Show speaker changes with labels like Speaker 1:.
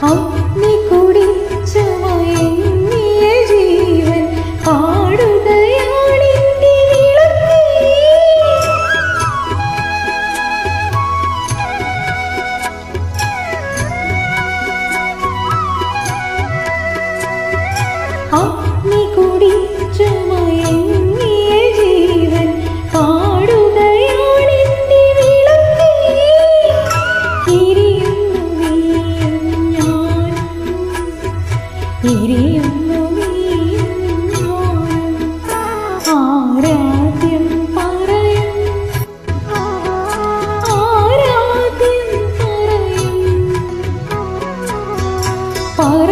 Speaker 1: 好，你。തിരിയുന്നു ആരാധ്യം പറയും. ആരാധ്യം പറയും. പറ